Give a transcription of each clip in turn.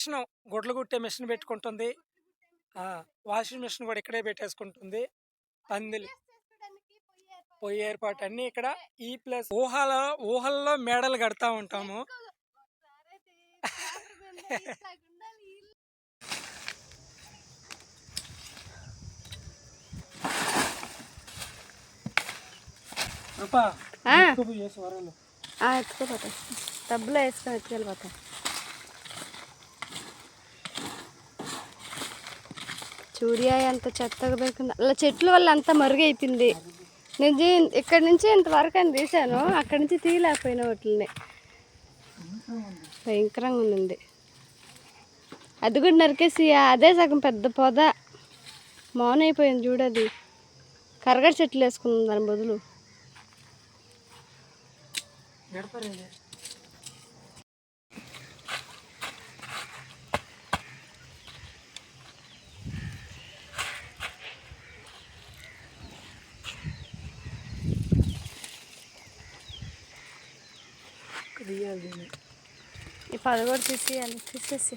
Machine గుడ్లు కుట్టే machine పెట్టుకుంటుంది. వాషింగ్ మిషన్ కూడా ఇక్కడే పెట్టేసుకుంటుంది. పందిలు పొయ్యి ఏర్పాటు అన్ని ఇక్కడ ఈ ప్లస్ ఊహల ఊహల్లో మేడలు కడతా ఉంటాము. ఎత్తుకోపోతా. డబ్బులో వేసుకొని ఎత్తుకెళ్ళిపోతా. చూడియా ఎంత చెత్తగా పెరిగింది అలా చెట్ల వల్ల అంతా మరుగైపోయింది. నేను ఇక్కడ ఇక్కడి నుంచి ఇంతవరకు అని తీసాను అక్కడి నుంచి తీయలేకపోయినా వాటిని భయంకరంగా ఉంది అది కూడా నరికేసి అదే సగం పెద్ద పొద. మౌన్ అయిపోయింది చూడది కరగడ చెట్లు వేసుకుందాం దాని బదులు. ఈ పది కూడా తీసేయాలి తీసేసి.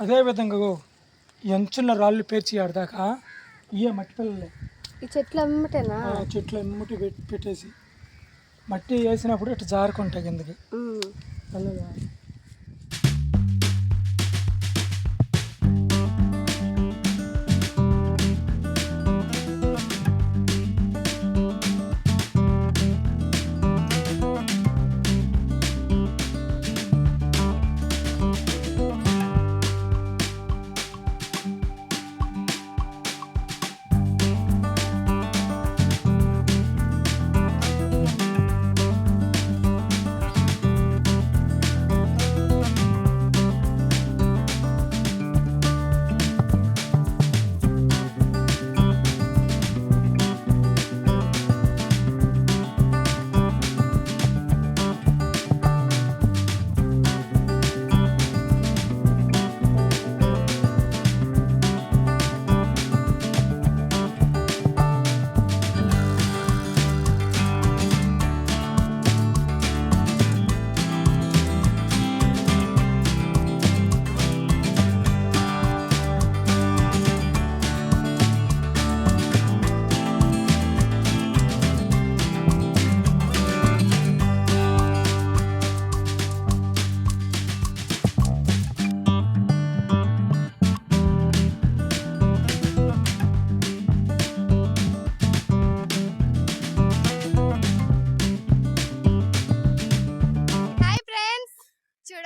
అదే విధంగా గో, ఈ అంచున్న రాళ్ళు పేర్చి ఆడదాకా ఇయే మట్టి పిల్లలే. ఈ చెట్లు అమ్మటేనా? చెట్లు ఎమ్మటి పెట్టి పెట్టేసి. మట్టి వేసినప్పుడు ఇటు జారుకుంటాయి కిందకి.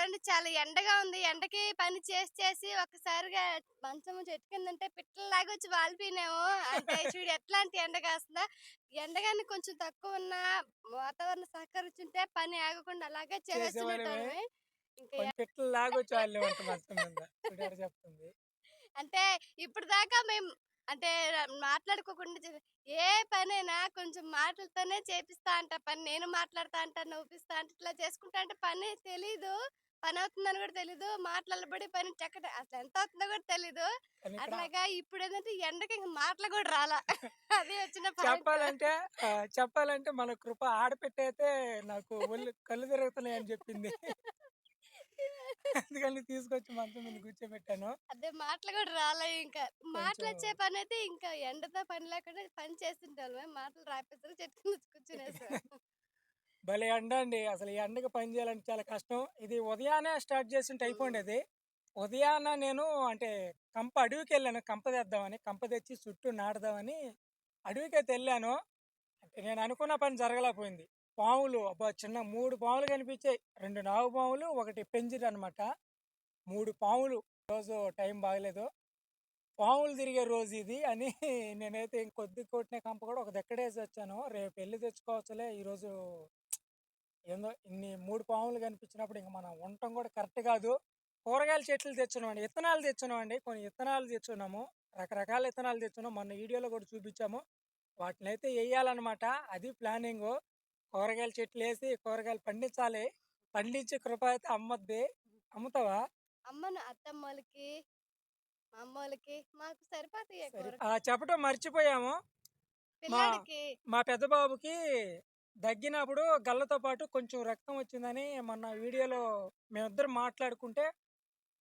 చూడండి చాలా ఎండగా ఉంది. ఎండకి పని చేసి చేసి ఒక్కసారిగా మంచం చెట్టు కింద ఉంటే పిట్టలలాగా వచ్చి వాలిపోయినాము. అంటే చూడు ఎట్లాంటి ఎండ కాస్తుందా? ఎండగాని కొంచెం తక్కువ ఉన్న వాతావరణం సహకరించుంటే పని ఆగకుండా అలాగే చూడారు చెప్తుంది? అంటే ఇప్పుడు దాకా మేము అంటే మాట్లాడుకోకుండా ఏ పనైనా కొంచెం మాటలతోనే చేపిస్తా అంట పని. నేను మాట్లాడతా అంట నవ్విస్తా అంట ఇట్లా చేసుకుంటా అంటే పని తెలీదు. పని అవుతుందని కూడా తెలీదు మాట్లాడబడి పని చక్కట అసలు ఎంత అవుతుందో కూడా తెలీదు. అట్లాగా ఇప్పుడు ఏంటంటే ఎండకి ఇంక మాటలు కూడా రాలా. అది వచ్చిన. చెప్పాలంటే చెప్పాలంటే మన కృప ఆడపెట్టయితే నాకు ఒళ్ళు కళ్ళు తిరుగుతున్నాయి అని చెప్పింది. అందుకని తీసుకొచ్చి మంచం మీద కూర్చోబెట్టాను. అదే మాటలు కూడా రాలే ఇంకా. మాటలు వచ్చే పని అయితే ఇంకా ఎండతో పని లేకుండా పని చేస్తుంటాను మాటలు రాపేసరికి చెట్టు కింద కూర్చునేసాం భలే ఎండ అండి. అసలు ఈ ఎండకి పని చేయాలంటే చాలా కష్టం. ఇది ఉదయాన్నే స్టార్ట్ చేస్తుంటే అయిపోయిండేది ఉదయాన్న నేను అంటే కంప అడవికి వెళ్ళాను కంప తెద్దామని కంప తెచ్చి చుట్టూ నాటుదామని అడవికి అయితే వెళ్ళాను. అంటే నేను అనుకున్న పని జరగలేకపోయింది. పాములు అబ్బా! చిన్న మూడు పాములు కనిపించాయి. రెండు నాగు పాములు ఒకటి పెంజిరు అనమాట మూడు పాములు. రోజు టైం బాగలేదు. పాములు తిరిగే రోజు ఇది అని నేనైతే ఇంకొద్ది కొట్టిన కంప కూడా ఒక దక్కడేసి వచ్చాను. రేపు వెళ్ళి తెచ్చుకోవచ్చులే. ఈరోజు ఏందో ఇన్ని మూడు పాములు కనిపించినప్పుడు ఇంక మనం ఉండటం కూడా కరెక్ట్ కాదు. కూరగాయల చెట్లు తెచ్చున్నామండి. విత్తనాలు తెచ్చున్నామండి. కొన్ని విత్తనాలు తెచ్చున్నాము. రకరకాల విత్తనాలు తెచ్చున్నాం మొన్న వీడియోలో కూడా చూపించాము. వాటిని అయితే వేయాలన్నమాట. అది ప్లానింగ్. కూరగాయల చెట్లు వేసి కూరగాయలు పండించాలి. పండించే కృప అయితే అమ్మద్ది. అమ్ముతావా? అమ్మను అత్తమ్మలకి అమ్మోళ్ళకి మాకు సరిపోతాయి చెప్పటం మర్చిపోయాము. మా పెద్ద బాబుకి దగ్గినప్పుడు గల్లతో పాటు కొంచెం రక్తం వచ్చిందని మొన్న వీడియోలో మేమిద్దరం మాట్లాడుకుంటే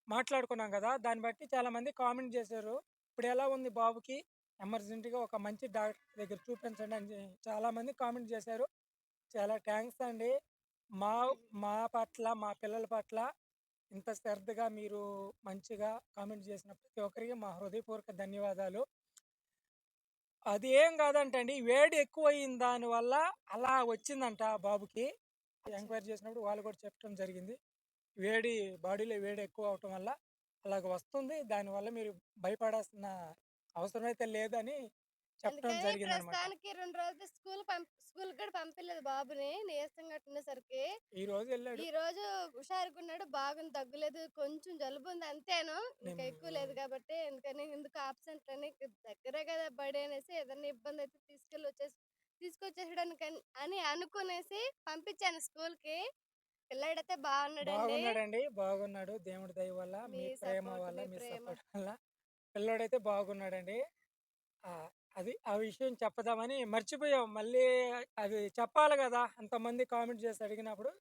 మాట్లాడుకున్నాం కదా దాన్ని బట్టి చాలామంది కామెంట్ చేశారు. ఇప్పుడు ఎలా ఉంది బాబుకి? ఎమర్జెంటీగా ఒక మంచి డాక్టర్ దగ్గర చూపించండి అని చాలామంది కామెంట్ చేశారు. చాలా థ్యాంక్స్ అండి. మా మా పట్ల మా పిల్లల పట్ల ఇంత శ్రద్ధగా మీరు మంచిగా కామెంట్ చేసిన ప్రతి ఒక్కరికి మా హృదయపూర్వక ధన్యవాదాలు. అది ఏం కాదంటండి వేడి ఎక్కువ అయింది దానివల్ల అలా వచ్చిందంట ఆ బాబుకి. ఎంక్వైరీ చేసినప్పుడు వాళ్ళు కూడా చెప్పడం జరిగింది. వేడి బాడీలో వేడి ఎక్కువ అవటం వల్ల అలాగ వస్తుంది. దానివల్ల మీరు భయపడాల్సిన అవసరం అయితే లేదని చెప్పడం జరిగింది ప్రస్తుతానికి రెండు రోజులు స్కూల్ స్కూల్ కూడా పంపించలేదు బాబుని నీరసంగా ఉండేసరికి ఈ రోజు వెళ్ళాడు. ఈ రోజు హుషారుగా ఉన్నాడు బాగుంది తగ్గులేదు కొంచెం జలుబు ఉంది అంతేను ఇంకా ఎక్కువ లేదు కాబట్టి ఎందుకని ఎందుకు ఆబ్సెంట్ అని దగ్గరే కదా బడి అనేసి ఏదైనా ఇబ్బంది అయితే తీసుకెళ్ళి వచ్చేసి తీసుకొచ్చేసడానికి అని- అని అనుకునేసి పంపించాను స్కూల్కి పిల్లాడైతే బాగున్నాడండి. బాగున్నాడండి బాగున్నాడు. దేవుడి దయ వల్ల మీ ప్రేమ వల్ల మీ. సపోర్ట్ వల్ల పిల్లోడైతే బాగున్నాడండి. అది ఆ విషయం చెప్పదామని మర్చిపోయాం. మళ్ళీ అది చెప్పాలి కదా! అంతమంది కామెంట్ చేసి అడిగినప్పుడు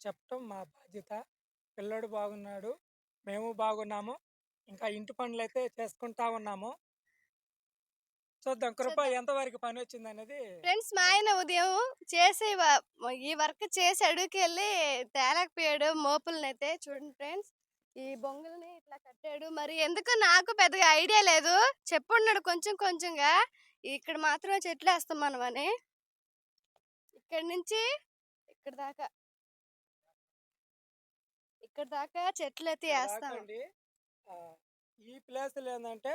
చెప్పటం మా బాధ్యత. పిల్లోడు బాగున్నాడు. మేము బాగున్నాము. ఇంకా ఇంటి పనులు అయితే చేసుకుంటా ఉన్నాము. చూద్దాం. కృప చూద్దాం. ఎంతవరకు పని వచ్చింది అనేది ఫ్రెండ్స్ మా ఆయన ఉదయం చేసి ఈ వర్క్ చేసి అడుగుకి వెళ్ళి తేలేకపోయాడు. మోపులనైతే చూడండి ఫ్రెండ్స్. ఈ బొంగులని ఇట్లా కట్టాడు. మరి ఎందుకు? నాకు పెద్దగా ఐడియా లేదు. చెప్పున్నాడు కొంచెం కొంచెంగా. ఇక్కడ మాత్రమే చెట్లు వేస్తాం మనం అని. ఇక్కడ నుంచి ఇక్కడ దాకా. ఇక్కడ దాకా చెట్లు అయితే వేస్తాం. ఈ ప్లేస్ ఏంటంటే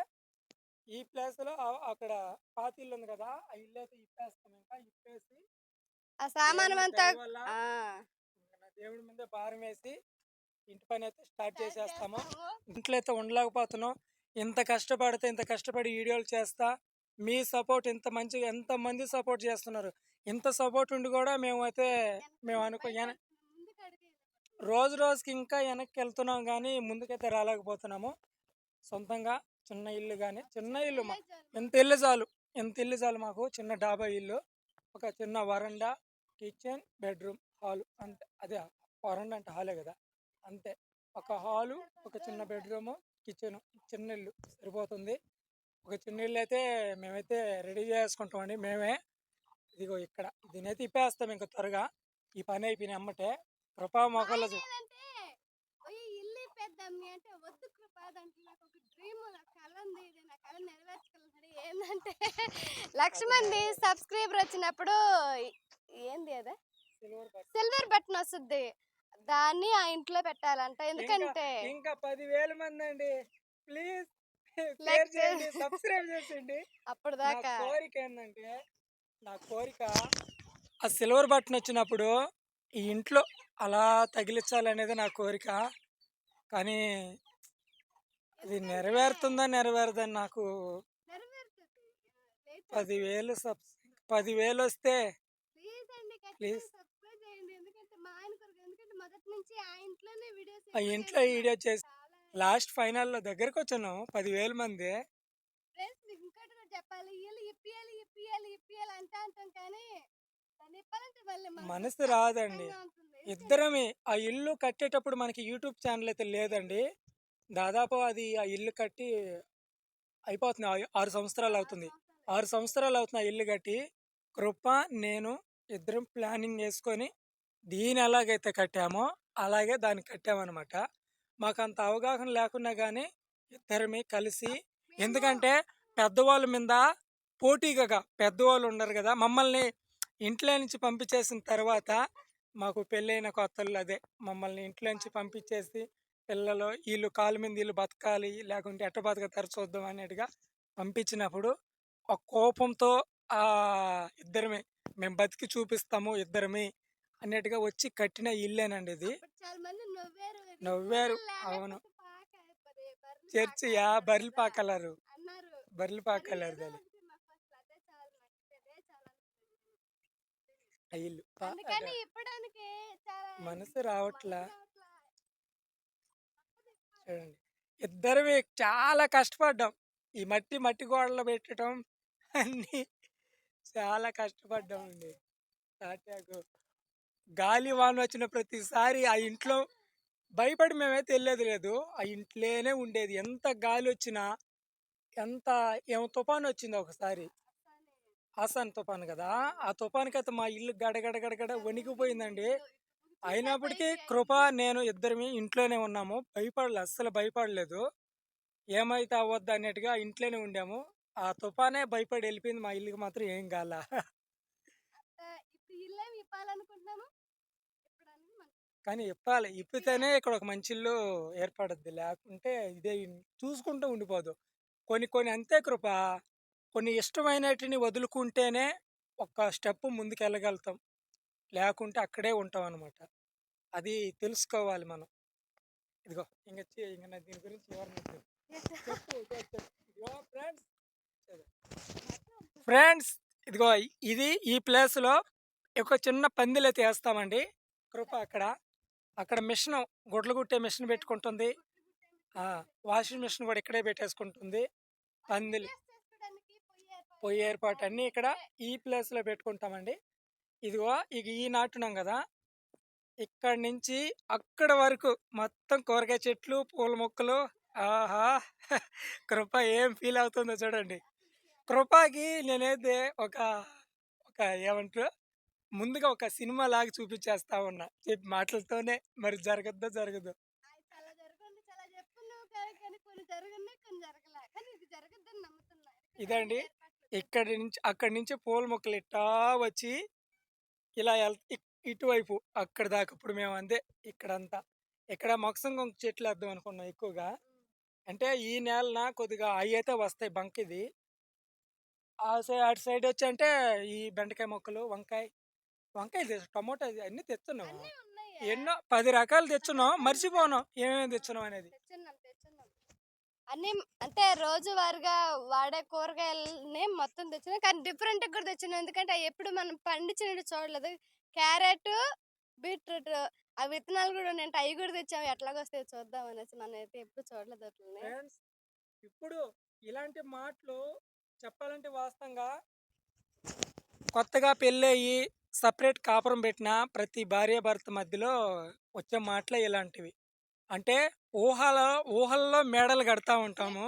ఈ ప్లేస్లో అక్కడ పాత ఇల్లు ఉంది కదా ఆ ఇల్లు అయితే ఇప్పేస్తాం ఇంకా ఇప్పేసి ఆ సామానం అంతా దేవుడి మీద భారం వేసి ఇంటి పని అయితే స్టార్ట్ చేసేస్తాము. ఇంట్లో అయితే ఉండలేకపోతున్నాం. ఇంత కష్టపడితే ఇంత కష్టపడి వీడియోలు చేస్తా. మీ సపోర్ట్ ఇంత మంచిగా ఎంత మంది సపోర్ట్ చేస్తున్నారు? ఇంత సపోర్ట్ ఉండి కూడా మేము అయితే మేము అనుకో రోజు రోజుకి ఇంకా వెనక్కి వెళ్తున్నాం కానీ ముందుకైతే రాలేకపోతున్నాము. సొంతంగా చిన్న ఇల్లు కానీ చిన్న ఇల్లు మా ఎంత ఇల్లు చాలు ఎంత ఇల్లు చాలు మాకు. చిన్న డాబా ఇల్లు ఒక చిన్న వరండా కిచెన్ బెడ్రూమ్ హాల్ అంతే అదే వరండా అంటే హాలే కదా. అంతే. ఒక హాలు ఒక చిన్న బెడ్రూమ్ కిచెన్ చిన్న ఇల్లు సరిపోతుంది. ఒక చిన్న ఇల్లు అయితే మేమైతే రెడీ చేసుకుంటామండి మేమే. ఇదిగో ఇక్కడ దీనైతే ఇప్పేస్తాం ఇంకా త్వరగా. ఈ పని అయిపోయిన అమ్మటే. కృపా మొక్కలు ఏంటంటే, లక్ష మంది సబ్స్క్రైబర్ వచ్చినప్పుడు ఏంది అదే? సిల్వర్ బటన్ వస్తుంది దాన్ని ఆ ఇంట్లో పెట్టాలంట ఎందుకంటే ఇంకా పదివేల మంది అండి ప్లీజ్ షేర్ చేయండి సబ్స్క్రైబ్ చేసేయండి. అప్పుడు నా దాకా కోరిక ఏంటంటే నా కోరిక ఆ సిల్వర్ బటన్ వచ్చినప్పుడు ఈ ఇంట్లో అలా తగిలించాలనేది నా కోరిక. కానీ అది నెరవేరుతుందా నెరవేరదని నాకు పదివేలు సబ్ పదివేలు వస్తే ప్లీజ్ అండి Please. ఖచ్చితంగా సబ్స్క్రైబ్ చేయండి ఎందుకంటే మా ఆయన కొరకు ఎందుకంటే మొదటి నుంచి ఆ ఇంట్లో వీడియో చేసి లాస్ట్ ఫైనల్లో దగ్గరకు వచ్చాను పదివేల మంది. ఫ్రెండ్స్ మీకు ఇంకోటి కూడా చెప్పాలి. వీళ్ళు ఇప్పియాలి ఇప్పియాలి ఇప్పియాలి అంటే అంటాం కానీ దాన్ని ఇప్పాలంటే మళ్ళీ మనసు రాదండి. ఇద్దరమే ఆ ఇల్లు కట్టేటప్పుడు మనకి యూట్యూబ్ ఛానల్ అయితే లేదండి. దాదాపు అది ఆ ఇల్లు కట్టి అయిపోతుంది. ఆరు సంవత్సరాలు అవుతుంది. ఆరు సంవత్సరాలు అవుతుంది ఆ ఇల్లు కట్టి. కృప నేను ఇద్దరం ప్లానింగ్ చేసుకొని దీని ఎలాగైతే కట్టామో అలాగే దాన్ని కట్టామన్నమాట. మాకు అంత అవగాహన లేకున్నా కానీ ఇద్దరమే కలిసి ఎందుకంటే పెద్దవాళ్ళ మీద పోటీగా పెద్దవాళ్ళు ఉండరు కదా మమ్మల్ని ఇంట్లో నుంచి పంపించేసిన తర్వాత మాకు పెళ్ళైన కొత్తలు అదే మమ్మల్ని ఇంట్లో నుంచి పంపించేసి పిల్లలు వీళ్ళు కాలు మీద వీళ్ళు బతకాలి లేకుంటే ఎట్ట బతకతారు చూద్దాం అన్నట్టుగా పంపించినప్పుడు ఒక కోపంతో ఇద్దరమే మేము బతికి చూపిస్తాము ఇద్దరమే అన్నట్టుగా వచ్చి కట్టిన ఇల్లేనండి ఇది. నవ్వారు అవును. చర్చి యా అంటారు బర్రెలు కదా పాకలరు. అన్నారు. బర్రెలు కానీ పాకలరు ఏదో దాని ఒకటి మాకు first అదే చాలు నాకు అదే చాలు అనిపించింది. ఆ ఇల్లు మనసు రావట్లా. చూడండి. ఇద్దరమే చాలా కష్టపడ్డాం. ఈ మట్టి మట్టి గోడలు పెట్టడం అన్ని చాలా కష్టపడ్డాం అండి తాటాకు గాలి వాన వచ్చిన ప్రతిసారి ఆ ఇంట్లో భయపడి మేమైతే వెళ్ళేది లేదు. ఆ ఇంట్లోనే ఉండేది. ఎంత గాలి వచ్చినా ఎంత ఏమో తుఫాను వచ్చింది ఒకసారి. ఆసాన్ తుఫాను కదా. ఆ తుఫానుకి అయితే మా ఇల్లు గడగడ గడగడ వణికిపోయిందండి. అయినప్పటికీ కృప నేను ఇద్దరమే ఇంట్లోనే ఉన్నాము. భయపడలేదు అస్సలు భయపడలేదు. ఏమైతే అవ్వద్దు అన్నట్టుగా ఇంట్లోనే ఉండాము. ఆ తుఫానే భయపడి వెళ్ళిపోయింది. మా ఇల్లుకి మాత్రం ఏం కాల ఆ, ఇప్పుడు ఇల్లు ఇప్పాలనుకుంటున్నాము ఇప్పడానికి మనకు కానీ ఇప్పాలి. ఇప్పితేనే ఇక్కడ ఒక మంచి ఇల్లు ఏర్పడద్ది. లేకుంటే ఇదే చూసుకుంటూ ఉండిపోదు. కొన్ని కొన్ని అంతే కృప. కొన్ని ఇష్టమైనటిని వదులుకుంటేనే ఒక స్టెప్ ముందుకు వెళ్ళగలుగుతాం లేకుంటే అక్కడే ఉంటాం అనమాట అది తెలుసుకోవాలి మనం. ఇదిగో ఇంక ఇంక నా దీని గురించి ఫ్రెండ్స్ ఫ్రెండ్స్ ఇదిగో ఇది ఈ ప్లేస్లో ఒక చిన్న పందిలు అయితే వేస్తామండి కృప అక్కడ. అక్కడ మిషన్ గుడ్లు కుట్టే మిషన్ పెట్టుకుంటుంది. వాషింగ్ మిషన్ కూడా ఇక్కడే పెట్టేసుకుంటుంది. పందిలు పొయ్యి ఏర్పాటు పొయ్యి ఏర్పాటు అన్నీ ఇక్కడ ఈ ప్లేస్లో పెట్టుకుంటామండి. ఇదిగో ఇక ఈ నాటున్నాం కదా! ఇక్కడ నుంచి అక్కడ వరకు మొత్తం కూరగాయ చెట్లు పూల మొక్కలు ఆహా! కృప ఏం ఫీల్ అవుతుందో చూడండి. కృపకి నేనైతే ఒక ఒక ఏమంటారు? ముందుగా ఒక సినిమా లాగా చూపించేస్తా ఉన్నా. చెప్పి మాటలతోనే మరి జరగద్దో జరగదు. ఇది ఇదండి ఇక్కడి నుంచి అక్కడి నుంచి పూల మొక్కలు ఇట్టా వచ్చి ఇలా ఇటువైపు అక్కడ దాకా ఇప్పుడు మేము అంతే ఇక్కడంతా. ఇక్కడ మొక్కసంగం చెట్లు వేద్దాం అనుకున్నాం ఎక్కువగా. అంటే ఈ నేలన కొద్దిగా అవి అయితే వస్తాయి బంకిది ఆ సైడ్ అటు సైడ్ వచ్చి అంటే ఈ బెండకాయ మొక్కలు వంకాయ వంకాయ తెచ్చు టమోటా అన్ని తెచ్చున్నాం అన్నీ ఉన్నాయి ఎన్నో పది రకాలు తెచ్చున్నాం మర్చిపోను ఏమేమి తెచ్చున్నాం అనేది అన్ని అంటే రోజువారీగా వాడే కూరగాయలని మొత్తం తెచ్చున్నాం కానీ డిఫరెంట్ కూడా తెచ్చున్నాం. ఎందుకంటే ఎప్పుడు మనం పండించినట్టు చూడలేదు. క్యారెట్ బీట్రూట్ ఆ విత్తనాలు కూడా ఉన్నాయి అవి కూడా తెచ్చాము ఎట్లాగొస్తాయో చూద్దాం అనేసి మనం అయితే ఎప్పుడు చూడలేదు ఇప్పుడు ఇలాంటి మాటలు చెప్పాలంటే వాస్తవంగా కొత్తగా పెళ్ళయి సపరేట్ కాపురం పెట్టిన ప్రతి భార్య భర్త మధ్యలో వచ్చే మాటలే ఇలాంటివి. అంటే ఊహల ఊహల్లో మేడలు కడతా ఉంటాము.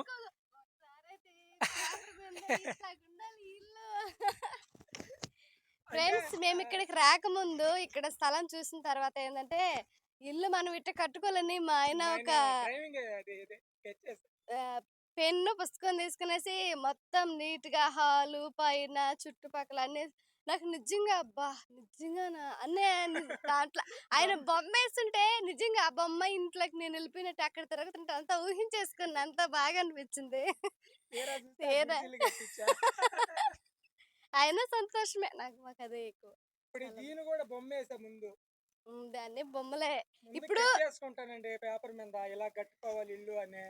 ఫ్రెండ్స్ మేము ఇక్కడికి రాకముందు ఇక్కడ స్థలం చూసిన తర్వాత ఏంటంటే ఇల్లు మనం ఇట్ట కట్టుకోవాలని మా ఆయన ఒక పెన్ను పుస్తకం తీసుకునేసి మొత్తం నీట్గా హాలు పైన చుట్టుపక్కల అన్ని నాకు నిజంగా అబ్బా! నిజంగా అన్నీ ని- దాంట్లో ఆయన బొమ్మ వేస్తుంటే నిజంగా ఆ బొమ్మ ఇంట్లోకి నేను వెళ్ళిపోయినట్టు అక్కడ తిరుగుతుంటే అంతా ఊహించేసుకున్నా. అంత బాగా అనిపించింది. ఆయన సంతోషమే. నాకు మాకు అదే ఎక్కువ. ఇప్పుడు కూడా బొమ్మ వేసా ముందు దాన్ని బొమ్మలే. ఇప్పుడు- పేపర్ మీద ఇలా కట్టుకోవాలి ఇల్లు అని.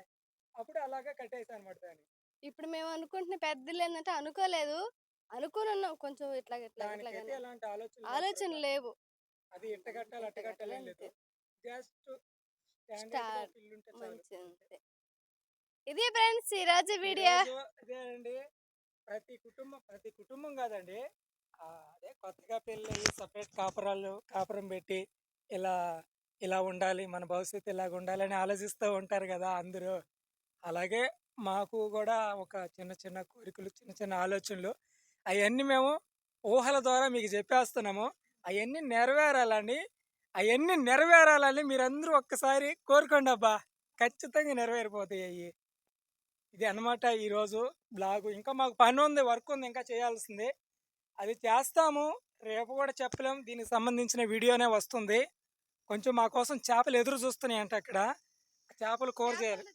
అప్పుడు అలాగా కట్టేసా అనమాట దాన్ని. ఇప్పుడు మేము అనుకుంటున్న పెద్దలు ఏంటంటే అనుకోలేదు. అనుకుని ఉన్నాం కొంచెం ఇట్లా ఇట్లా ఇట్లా దానికైతే ఎలాంటి ఆలోచన ఆలోచన లేవు. అది ఇట్ట కట్టాలి అట్ట కట్టాలి ఏం లేదు. Just Start. ఇల్లుంటే చాలు. మంచి అంతే. ఇది ఫ్రెండ్స్ ఈ రోజు వీడియో. ఈరోజు అదేనండి ప్రతి కుటుంబం ప్రతి కుటుంబం కాదండి. ఆ, అదే కొత్తగా పెళ్ళి సపరేట్ కాపురాలు కాపురం పెట్టి ఇలా ఇలా ఉండాలి మన భవిష్యత్తు ఇలాగ ఉండాలని ఆలోచిస్తూ ఉంటారు కదా అందరూ. అలాగే మాకు కూడా ఒక చిన్న చిన్న కోరికలు చిన్న చిన్న ఆలోచనలు అవన్నీ మేము ఊహల ద్వారా మీకు చెప్పేస్తున్నాము. అవన్నీ నెరవేరాలని అవన్నీ నెరవేరాలని మీరందరూ ఒక్కసారి కోరుకోండి అబ్బా. ఖచ్చితంగా నెరవేరిపోతాయి అవి ఇది అన్నమాట ఈరోజు బ్లాగు. ఇంకా మాకు పని ఉంది వర్క్ ఉంది ఇంకా చేయాల్సింది. అది చేస్తాము. రేపు కూడా చెప్పలేము దీనికి సంబంధించిన వీడియోనే వస్తుంది. కొంచెం మా కోసం చేపలు ఎదురు చూస్తున్నాయి అక్కడ. చేపలు కూర చేయాలి.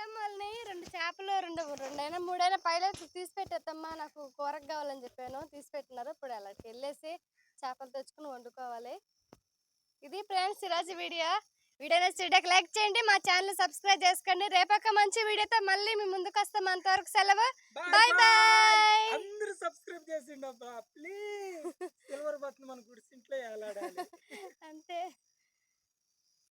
అత్తమ్మల్ని రెండు చేపలు రెండు రెండైనా మూడైనా పైలట్ తీసి పెట్టేత్తమ్మా నాకు కూరకు కావాలని చెప్పాను. తీసి పెట్టినారు ఇప్పుడు అలాంటి వెళ్ళేసి చేపలు తెచ్చుకుని వండుకోవాలి. ఇది ఫ్రెండ్స్ ఈరోజు వీడియో. వీడియో నచ్చితే లైక్ చేయండి. మా ఛానల్ సబ్స్క్రైబ్ చేసుకోండి. రేపొక మంచి వీడియోతో మళ్ళీ మీ ముందుకు వస్తాం. అంతవరకు సెలవు. బాయ్ బాయ్ అందరూ సబ్స్క్రైబ్ చేసిండబ్బా. ప్లీజ్. Silver button వేలాడాలి